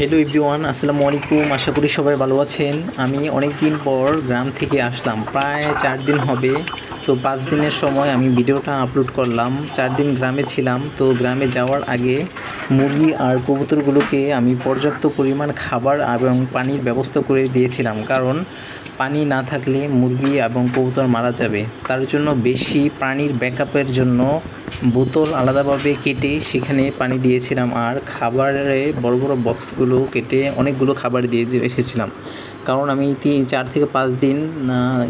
Hello everyone আসসালামু আলাইকুম। আশা করি সবাই ভালো আছেন। আমি অনেক দিন পর গ্রাম থেকে আসলাম। প্রায় চার দিন হবে। তো পাঁচ দিনের সময় আমি ভিডিওটা আপলোড করলাম। চার দিন গ্রামে ছিলাম। তো গ্রামে যাওয়ার আগে মুরগি আর কবুতরগুলোকে আমি পর্যাপ্ত পরিমাণ খাবার এবং পানির ব্যবস্থা করে দিয়েছিলাম। কারণ পানি না থাকলে মুরগি এবং কবুতর মারা যাবে। তার জন্য বেশি পানির ব্যাকআপের জন্য বোতল আলাদাভাবে কেটে সেখানে পানি দিয়েছিলাম আর খাবারে বড় বড় বক্সগুলো কেটে অনেকগুলো খাবার দিয়ে রেখেছিলাম। কারণ আমি তিন, চার থেকে পাঁচ দিন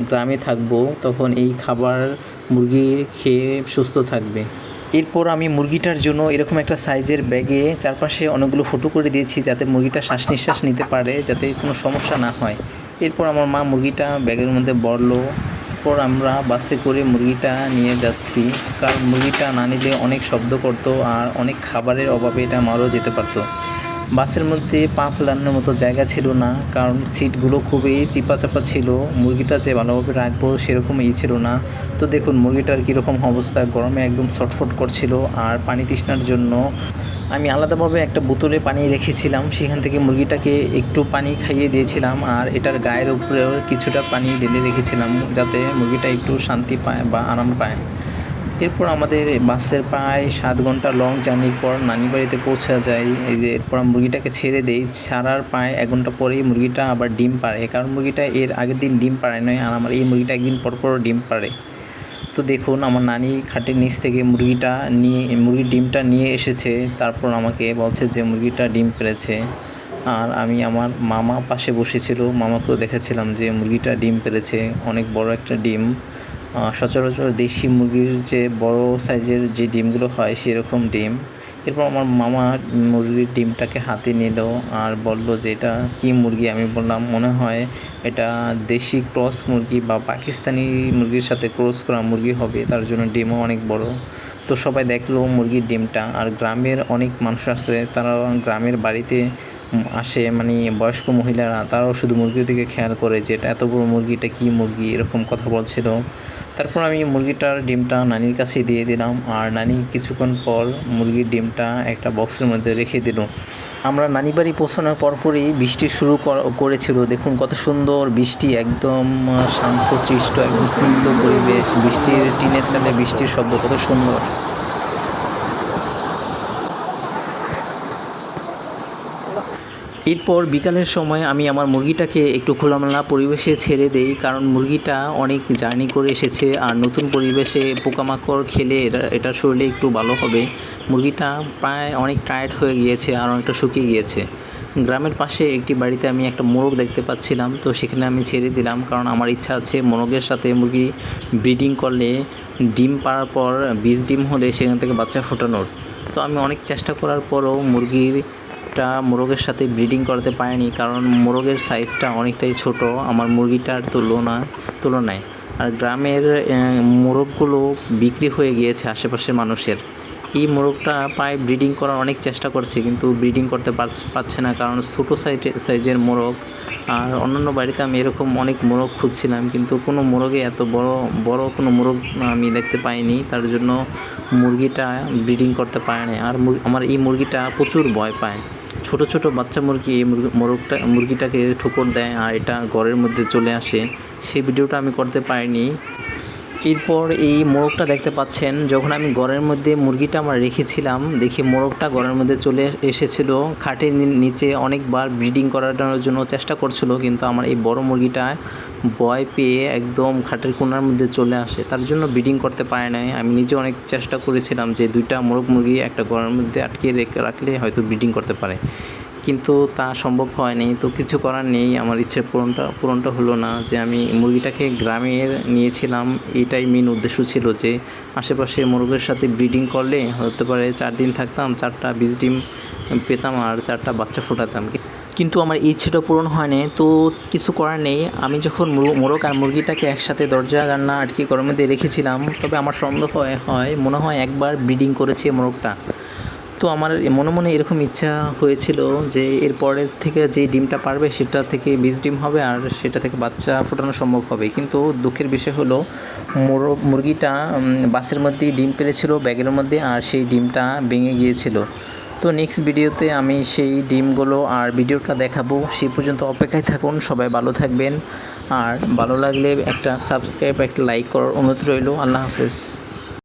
গ্রামে থাকব, তখন এই খাবার মুরগি খেয়ে সুস্থ থাকবে। এরপর আমি মুরগিটার জন্য এরকম একটা সাইজের ব্যাগে চারপাশে অনেকগুলো ফটো করে দিয়েছি যাতে মুরগিটা শ্বাস নিঃশ্বাস নিতে পারে, যাতে কোনো সমস্যা না হয়। এরপর আমার মা মুরগিটা ব্যাগের মধ্যে বড়লো এরপর আমরা বাসে করে মুরগিটা নিয়ে যাচ্ছি। কারণ মুরগিটা না নিলে অনেক শব্দ করতো আর অনেক খাবারের অভাবে এটা মারও যেতে পারতো। বাসের মধ্যে পা ফেলানোর মতো জায়গা ছিল না, কারণ সিটগুলো খুবই চিপাচাপা ছিল। মুরগিটা যে ভালোভাবে রাখব সেরকম ই ছিল না। তো দেখুন, মুরগিটার কীরকম অবস্থা, গরমে একদম ছটফট করছিল আর পানি তৃষ্ণার জন্য। আমি আলাদাভাবে একটা বোতলে পানি রেখেছিলাম, সেখান থেকে মুরগিটাকে একটু পানি খাইয়ে দিয়েছিলাম আর এটার গায়ের উপরেও কিছুটা পানি ঢেলে রেখেছিলাম, যাতে মুরগিটা একটু শান্তি পায় বা আরাম পায়। এরপর আমাদের বাসের প্রায় সাত ঘণ্টা লং জার্নির পর নানি বাড়িতে পৌঁছা যায় এই যে এরপর মুরগিটাকে ছেড়ে দেই। ছাড়ার প্রায় এক ঘণ্টা পরেই মুরগিটা আবার ডিম পাড়ে। কারণ মুরগিটা এর আগের দিন ডিম পাড়ে নয় আর আমার এই মুরগিটা একদিন পর পর ডিম পাড়ে। তো দেখুন, আমার নানি খাটের নিচ থেকে মুরগিটা নিয়ে, মুরগির ডিমটা নিয়ে এসেছে। তারপর আমাকে বলছে যে মুরগিটা ডিম পেড়েছে আর আমি আমার মামা পাশে বসেছিল। মামাকেও দেখেছিলাম যে মুরগিটা ডিম পেড়েছে অনেক বড় একটা ডিম। সচরাচর দেশি মুরগির যে বড় সাইজের যে ডিমগুলো হয় সেরকম ডিম। এরপর আমার মামা মুরগির ডিমটাকে হাতে নিল আর বলল যে, এটা কী মুরগি? আমি বললাম, মনে হয় এটা দেশি ক্রস মুরগি বা পাকিস্তানি মুরগির সাথে ক্রস করা মুরগি হবে, তার জন্য ডিমও অনেক বড়। তো সবাই দেখল মুরগির ডিমটা আর গ্রামের অনেক মানুষ আছে তারা গ্রামের বাড়িতে আসে মানে বয়স্ক মহিলারা, তারাও শুধু মুরগির দিকে খেয়াল করে যে, এটা এত বড় মুরগিটা কী মুরগি? এরকম কথা বলছিল। তারপর আমি মুরগিটার ডিমটা নানির কাছে দিয়ে দিলাম আর নানি কিছুক্ষণ পর মুরগির ডিমটা একটা বক্সের মধ্যে রেখে দিল। আমরা নানি বাড়ি পৌঁছানোর পরপরই বৃষ্টি শুরু কর- করেছিল। দেখুন কত সুন্দর বৃষ্টি, একদম শান্ত, সৃষ্ট, একদম স্নিগ্ধ পরিবেশ। বৃষ্টির টিনের চালে বৃষ্টির শব্দ কত সুন্দর। এরপর বিকালের সময় আমি আমার মুরগিটাকে একটু খোলামেলা পরিবেশে ছেড়ে দেই, কারণ মুরগিটা অনেক জার্নি করে এসেছে আর নতুন পরিবেশে পোকামাকড় খেলে এটা এটা শরীরে একটু ভালো হবে। মুরগিটা প্রায় অনেক টায়ার্ড হয়ে গিয়েছে আর অনেকটা শুকিয়ে গিয়েছে। গ্রামের পাশে একটি বাড়িতে আমি একটা মোরগ দেখতে পাচ্ছিলাম, তো সেখানে আমি ছেড়ে দিলাম, কারণ আমার ইচ্ছা আছে মোরগের সাথে মুরগি ব্রিডিং করলে ডিম পাড়ার পর বীজ ডিম হলে সেখান থেকে বাচ্চা ফোটানোর। তো আমি অনেক চেষ্টা করার পরও মুরগির টা মোরগের সাথে ব্রিডিং করতে পারিনি কারণ মোরগের সাইজটা অনেকটাই ছোট, আমার মুরগিটার তুলনা, তুলনায়। আর গ্রামের মোরগগুলো বিক্রি হয়ে গিয়েছে আশেপাশের মানুষের। এই মোরগটা প্রায় ব্রিডিং করার অনেক চেষ্টা করছে কিন্তু ব্রিডিং করতে পারছ- না কারণ ছোটো সাইজে সাইজের মোরগ। আর অন্যান্য বাড়িতে আমি এরকম অনেক মোরগ খুঁজছিলাম কিন্তু কোনো মোরগে এত বড় বড় কোনো মোরগ আমি দেখতে পাইনি। তার জন্য মুরগিটা ব্রিডিং করতে পারে না আর আমার এই মুরগিটা প্রচুর ভয় পায়। ছোট ছোট বাচ্চা মুরগি, এই মুরগি- মোরগটা, মুরগিটাকে ঠুকর দেয় আর এটা ঘরের মধ্যে চলে আসে। সেই ভিডিওটা আমি করতে পারিনি। এরপর এই মোরগটা দেখতে পাচ্ছেন, যখন আমি ঘরের মধ্যে মুরগিটা আমার রেখেছিলাম, দেখি মোরগটা ঘরের মধ্যে চলে এসেছিল, খাটের নিচে অনেকবার ব্রিডিং করানোর জন্য চেষ্টা করছিল, কিন্তু আমার এই বড় মুরগিটা ভয় পেয়ে একদম খাটের কোনার মধ্যে চলে আসে। তার জন্য ব্রিডিং করতে পারে নাই। আমি নিজে অনেক চেষ্টা করেছিলাম যে দুইটা মোরগ মুরগি একটা ঘরের মধ্যে আটকে রেখে রাখলে হয়তো ব্রিডিং করতে পারে। কিন্তু তা সম্ভব হয়নি। তো কিছু করার নেই। আমার ইচ্ছে পূরণটা পূরণটা হলো না যে আমি মুরগিটাকে গ্রামের নিয়েছিলাম। এটাই মেন উদ্দেশ্য ছিল যে আশেপাশে মুরগের সাথে ব্রিডিং করলে হতে পারে চার দিন থাকতাম, চারটা বীজ ডিম পেতাম আর চারটা বাচ্চা ফোটাতাম। কিন্তু আমার ইচ্ছেটা পূরণ হয়নি। তো কিছু করার নেই। আমি যখন মুর- মোরগ আর মুরগিটাকে একসাথে দরজা রান্না আটকে মধ্যে রেখেছিলাম, তবে আমার সন্দেহ হয় মনে হয় একবার ব্রিডিং করেছে মোরগটা। তো আমার মনে মনে এরকম ইচ্ছা হয়েছিল যে এরপরের থেকে যে ডিমটা পারবে সেটা থেকে বীজ ডিম হবে আর সেটা থেকে বাচ্চা ফোটানো সম্ভব হবে। কিন্তু দুঃখের বিষয় হলো মোরগ মুরগিটা বাসের মধ্যে ডিম পেরেছিল, ব্যাগের মধ্যে, আর সেই ডিমটা ভেঙে গিয়েছিল। তো নেক্সট ভিডিওতে আমি সেই ডিমগুলো আর ভিডিওটা দেখাবো। সেই পর্যন্ত অপেক্ষায় থাকুন, সবাই ভালো থাকবেন। আর ভালো লাগলে একটা সাবস্ক্রাইব একটা লাইক করার অনুরোধ রইল। আল্লাহ হাফেজ।